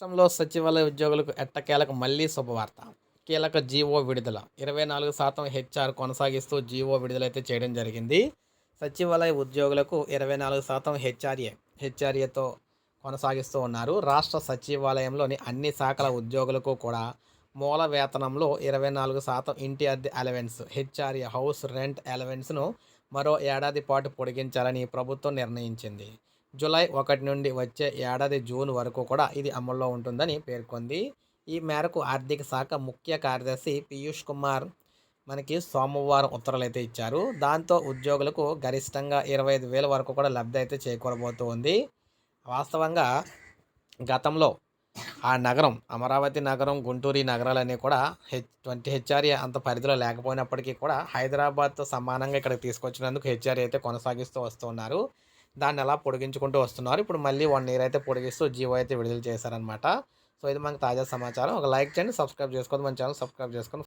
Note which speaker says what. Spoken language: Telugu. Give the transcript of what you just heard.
Speaker 1: రాష్ట్రంలో సచివాలయ ఉద్యోగులకు ఎట్టకేలకు మళ్ళీ శుభవార్త? కీలక జీవో విడుదల. ఇరవై నాలుగు శాతం హెచ్ఆర్ కొనసాగిస్తూ జీవో విడుదలైతే చేయడం జరిగింది. సచివాలయ ఉద్యోగులకు ఇరవై నాలుగు శాతం హెచ్ఆర్ఏ హెచ్ఆర్ఏతో కొనసాగిస్తూ ఉన్నారు. రాష్ట్ర సచివాలయంలోని అన్ని శాఖల ఉద్యోగులకు కూడా మూల వేతనంలో ఇరవై నాలుగు శాతం ఇంటి అద్దె అలవెన్స్ హెచ్ఆర్ఏ హౌస్ రెంట్ అలవెన్స్ను మరో ఏడాది పాటు పొడిగించాలని ప్రభుత్వం నిర్ణయించింది. జూలై ఒకటి నుండి వచ్చే ఏడాది జూన్ వరకు కూడా ఇది అమల్లో ఉంటుందని పేర్కొంది. ఈ మేరకు ఆర్థిక శాఖ ముఖ్య కార్యదర్శి పీయూష్ కుమార్ మనకి సోమవారం ఉత్తర్వులు అయితే ఇచ్చారు. దాంతో ఉద్యోగులకు గరిష్టంగా ఇరవై ఐదు వేల వరకు కూడా లబ్ధి అయితే చేకూరబోతుంది. వాస్తవంగా గతంలో ఆ నగరం అమరావతి నగరం గుంటూరు నగరాలన్నీ కూడా హెచ్ ట్వంటీ హెచ్ఆర్ఏ అంత పరిధిలో లేకపోయినప్పటికీ కూడా హైదరాబాద్తో సమానంగా ఇక్కడికి తీసుకొచ్చినందుకు హెచ్ఆర్ఏ అయితే కొనసాగిస్తూ వస్తున్నారు. దాన్ని అలా పొడిగించుకుంటూ వస్తున్నారు. ఇప్పుడు మళ్ళీ వన్ ఇయర్ అయితే పొడిగిస్తూ జీవో అయితే విడుదల చేశారనమాట సో ఇది మనకు తాజా సమాచారం. ఒక లైక్ చేయండి సబ్స్క్రైబ్ చేసుకోండి మన ఛానల్ సబ్స్క్రైబ్ చేసుకొని